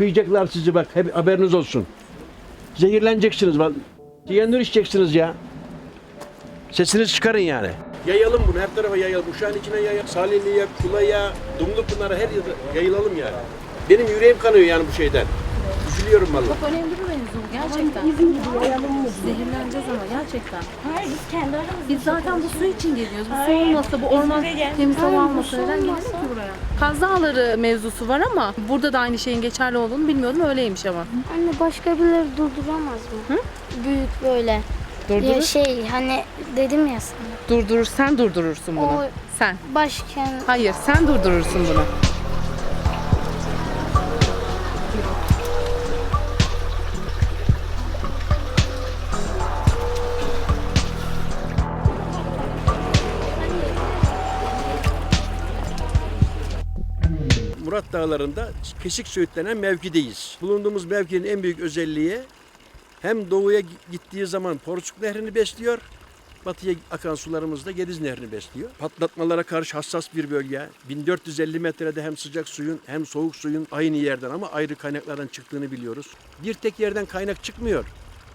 Kıyacaklar sizi bak. Hep haberiniz olsun. Zehirleneceksiniz. bak. Siyanür içeceksiniz ya. Sesinizi çıkarın yani. Yayalım bunu her tarafa yayalım. Uşağın içine yayalım. Salihli'ye, Kula'ya, Dumlupınar'a her yerde yayılalım yani. Benim yüreğim kanıyor yani bu şeyden. Üzülüyorum vallahi. Çok önemli bir gerçekten. Zehirleneceğiz ama gerçekten. Hayır biz kendi aramızda. Biz zaten bu su için geliyoruz. Bu su Hayır, olmasa, bu orman gel- temiz hava Hayır, bu almasa su neden olmasa- ki buraya? Kaz Dağları mevzusu var ama burada da aynı şeyin geçerli olduğunu bilmiyordum. Öyleymiş ama. Anne başka birileri durduramaz mı? Büyük böyle. Ya Durdurur. şey hani dedim ya sana. Durdurur. Sen durdurursun bunu. O- Sen. Başkan Hayır, sen durdurursun bunu. Murat Dağları'nda Kesik Söğüt denen mevkideyiz. Bulunduğumuz mevkinin en büyük özelliği hem doğuya gittiği zaman Porsuk Nehri'ni besliyor, batıya akan sularımız da Gediz Nehri'ni besliyor. Patlatmalara karşı hassas bir bölge. 1450 metrede hem sıcak suyun hem soğuk suyun aynı yerden ama ayrı kaynaklardan çıktığını biliyoruz. Bir tek yerden kaynak çıkmıyor.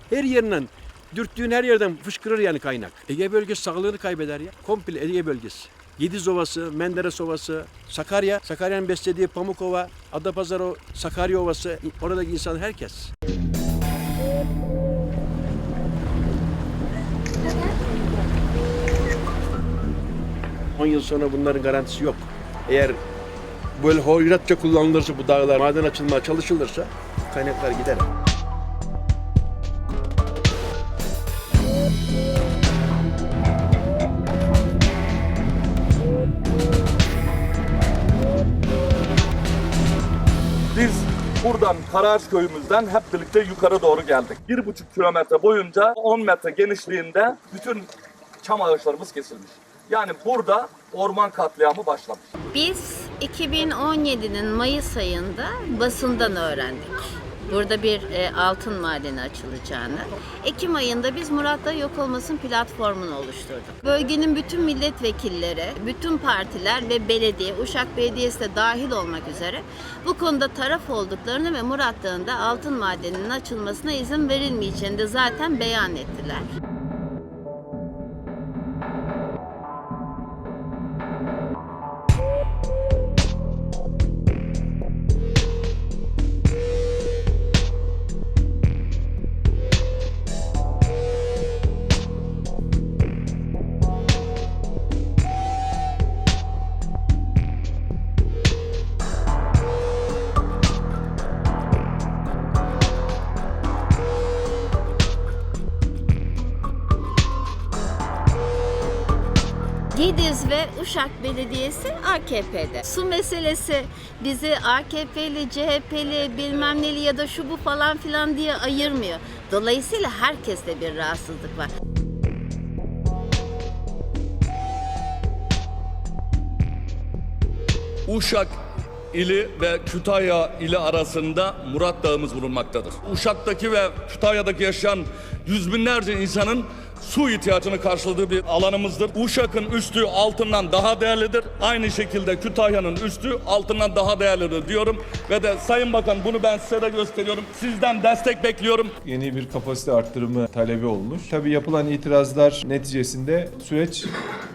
Her yerinden dürttüğün her yerden fışkırır yani kaynak. Ege bölgesi sağlığını kaybeder ya. Komple Ege bölgesi. Gediz Ovası, Menderes Ovası, Sakarya, Sakarya'nın beslediği Pamukova, Adapazarı, Sakarya Ovası, oradaki insan herkes. On yıl sonra bunların garantisi yok. Eğer böyle hoyratça kullanılırsa bu dağlar, maden açılmaya çalışılırsa kaynaklar gider. Buradan Karaağaç köyümüzden hep birlikte yukarı doğru geldik. Bir buçuk kilometre boyunca 10 metre genişliğinde bütün çam ağaçlarımız kesilmiş. Yani burada orman katliamı başlamış. Biz 2017'nin Mayıs ayında basından öğrendik. Burada bir e, altın madeni açılacağını. Ekim ayında biz Murat'ta yok olmasın platformunu oluşturduk. Bölgenin bütün milletvekilleri, bütün partiler ve belediye, Uşak Belediyesi de dahil olmak üzere bu konuda taraf olduklarını ve Murat Dağı'nda altın madeninin açılmasına izin verilmeyeceğini de zaten beyan ettiler. Gediz ve Uşak Belediyesi AKP'de. Su meselesi bizi AKP'li, CHP'li, bilmem neli ya da şu bu falan filan diye ayırmıyor. Dolayısıyla herkeste bir rahatsızlık var. Uşak ili ve Kütahya ili arasında Murat Dağımız bulunmaktadır. Uşak'taki ve Kütahya'daki yaşayan yüz binlerce insanın su ihtiyacını karşıladığı bir alanımızdır. Uşak'ın üstü altından daha değerlidir. Aynı şekilde Kütahya'nın üstü altından daha değerlidir diyorum. Ve de Sayın Bakan bunu ben size de gösteriyorum. Sizden destek bekliyorum. yeni bir kapasite arttırımı talebi olmuş. Tabii yapılan itirazlar neticesinde süreç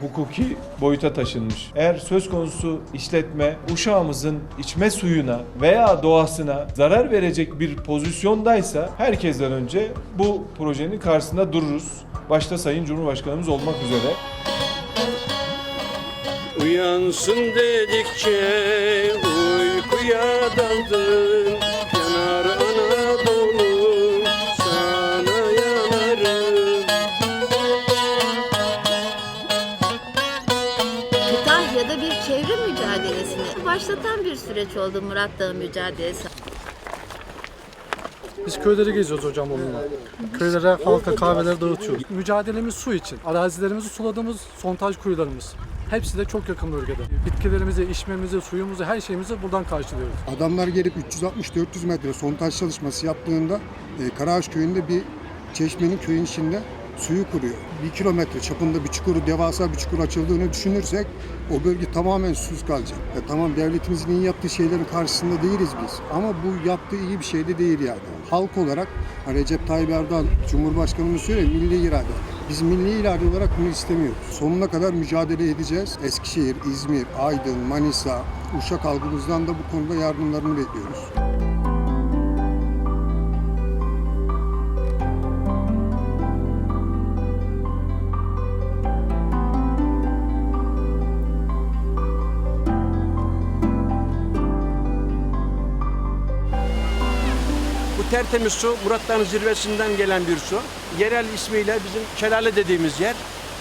hukuki boyuta taşınmış. Eğer söz konusu işletme uşağımızın içme suyuna veya doğasına zarar verecek bir pozisyondaysa herkesten önce bu projenin karşısında dururuz. Başta Sayın Cumhurbaşkanımız olmak üzere. Uyansın dedikçe uykuya daldın Yanar Anadolu sana yanarım Kütahya'da bir çevre mücadelesini başlatan bir süreç oldu Murat Dağı mücadelesi. Biz köyleri geziyoruz hocam onunla. Köylere, halka kahveler dağıtıyoruz. Mücadelemiz su için. Arazilerimizi suladığımız sontaj kuyularımız. Hepsi de çok yakın bölgede. Bitkilerimizi, içmemizi, suyumuzu, her şeyimizi buradan karşılıyoruz. Adamlar gelip 360-400 metre sondaj çalışması yaptığında e, Karaağaç köyünde bir çeşmenin köyün içinde suyu kuruyor. Bir kilometre çapında bir çukuru, devasa bir çukur açıldığını düşünürsek o bölge tamamen susuz kalacak. Ya tamam devletimizin iyi yaptığı şeylerin karşısında değiliz biz. Ama bu yaptığı iyi bir şey de değil yani. Halk olarak hani Recep Tayyip Erdoğan Cumhurbaşkanımız söylüyor milli irade. Biz milli irade olarak bunu istemiyoruz. Sonuna kadar mücadele edeceğiz. Eskişehir, İzmir, Aydın, Manisa, Uşak halkımızdan da bu konuda yardımlarını bekliyoruz. Tertemiz su Murat Dağı'nın zirvesinden gelen bir su. Yerel ismiyle bizim şelale dediğimiz yer.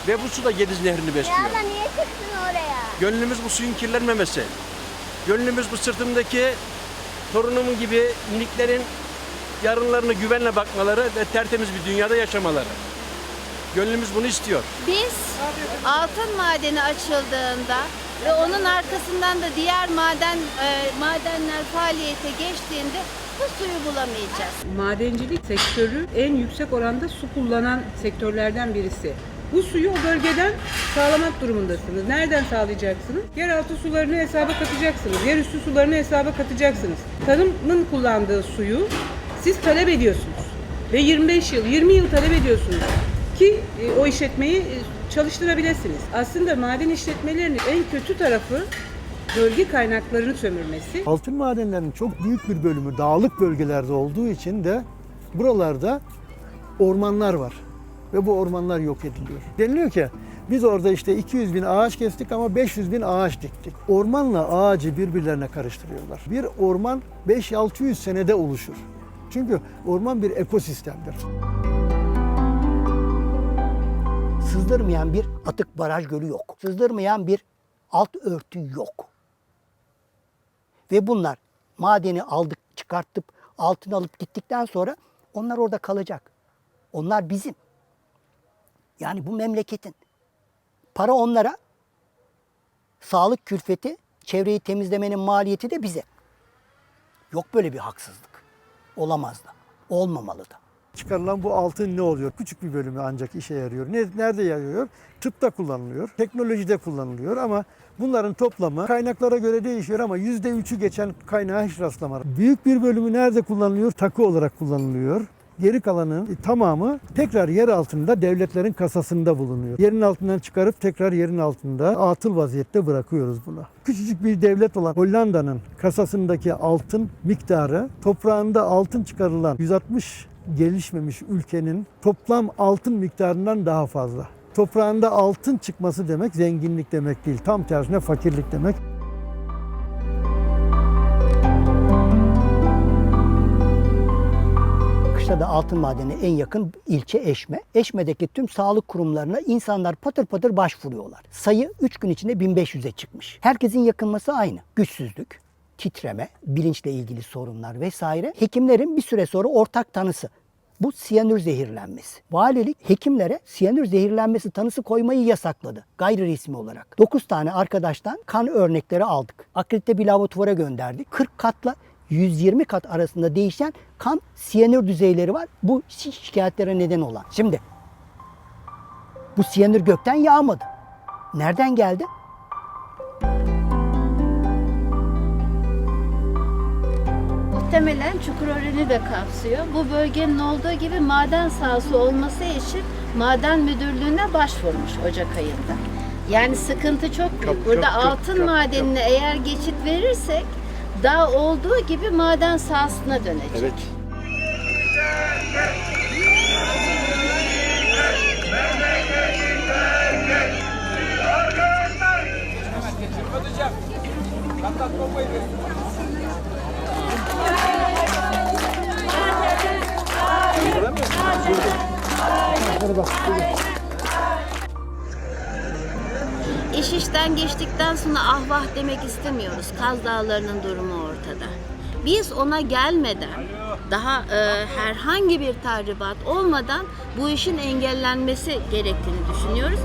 Ve bu su da Gediz Nehri'ni besliyor. niye çıktın oraya? Gönlümüz bu suyun kirlenmemesi. Gönlümüz bu sırtımdaki torunumun gibi miniklerin yarınlarını güvenle bakmaları ve tertemiz bir dünyada yaşamaları. Gönlümüz bunu istiyor. Biz altın madeni açıldığında ve onun arkasından da diğer maden e, madenler faaliyete geçtiğinde bu suyu bulamayacağız. Madencilik sektörü en yüksek oranda su kullanan sektörlerden birisi. Bu suyu o bölgeden sağlamak durumundasınız. Nereden sağlayacaksınız? Yeraltı sularını hesaba katacaksınız. Yerüstü sularını hesaba katacaksınız. Tarımın kullandığı suyu siz talep ediyorsunuz. Ve 25 yıl, 20 yıl talep ediyorsunuz ki e, o işletmeyi e, çalıştırabilirsiniz. Aslında maden işletmelerinin en kötü tarafı bölge kaynaklarını sömürmesi. Altın madenlerinin çok büyük bir bölümü dağlık bölgelerde olduğu için de buralarda ormanlar var. Ve bu ormanlar yok ediliyor. Deniliyor ki biz orada işte 200 bin ağaç kestik ama 500 bin ağaç diktik. Ormanla ağacı birbirlerine karıştırıyorlar. Bir orman 5-600 senede oluşur. Çünkü orman bir ekosistemdir. sızdırmayan bir atık baraj gölü yok. Sızdırmayan bir alt örtü yok. Ve bunlar madeni aldık, çıkarttıp altına alıp gittikten sonra onlar orada kalacak. Onlar bizim. Yani bu memleketin. Para onlara, sağlık külfeti, çevreyi temizlemenin maliyeti de bize. Yok böyle bir haksızlık. Olamaz da. Olmamalı da. Çıkarılan bu altın ne oluyor? Küçük bir bölümü ancak işe yarıyor. Ne- Nerede yarıyor? Tıpta kullanılıyor, teknolojide kullanılıyor ama bunların toplamı kaynaklara göre değişiyor ama yüzde üçü geçen kaynağa hiç rastlamadım. Büyük bir bölümü nerede kullanılıyor? Takı olarak kullanılıyor. Geri kalanın tamamı tekrar yer altında devletlerin kasasında bulunuyor. Yerin altından çıkarıp tekrar yerin altında atıl vaziyette bırakıyoruz bunu. Küçücük bir devlet olan Hollanda'nın kasasındaki altın miktarı toprağında altın çıkarılan 160 gelişmemiş ülkenin toplam altın miktarından daha fazla. Toprağında altın çıkması demek zenginlik demek değil. Tam tersine fakirlik demek. Kışlada altın madeni en yakın ilçe Eşme. Eşme'deki tüm sağlık kurumlarına insanlar patır patır başvuruyorlar. Sayı 3 gün içinde 1500'e çıkmış. Herkesin yakınması aynı. Güçsüzlük, titreme, bilinçle ilgili sorunlar vesaire. Hekimlerin bir süre sonra ortak tanısı. Bu siyanür zehirlenmesi. Valilik hekimlere siyanür zehirlenmesi tanısı koymayı yasakladı. Gayri resmi olarak. 9 tane arkadaştan kan örnekleri aldık. Akredite bir laboratuvara gönderdik. 40 katla 120 kat arasında değişen kan siyanür düzeyleri var. Bu şi- şikayetlere neden olan. Şimdi bu siyanür gökten yağmadı. Nereden geldi? Muhtemelen Çukurören'i de kapsıyor. Bu bölgenin olduğu gibi maden sahası olması için maden müdürlüğüne başvurmuş Ocak ayında. Yani sıkıntı çok büyük. Burada altın madenine eğer geçit verirsek daha olduğu gibi maden sahasına dönecek. İş işten geçtikten sonra ah vah demek istemiyoruz. Kaz Dağları'nın durumu ortada. Biz ona gelmeden, daha e, herhangi bir tahribat olmadan bu işin engellenmesi gerektiğini düşünüyoruz.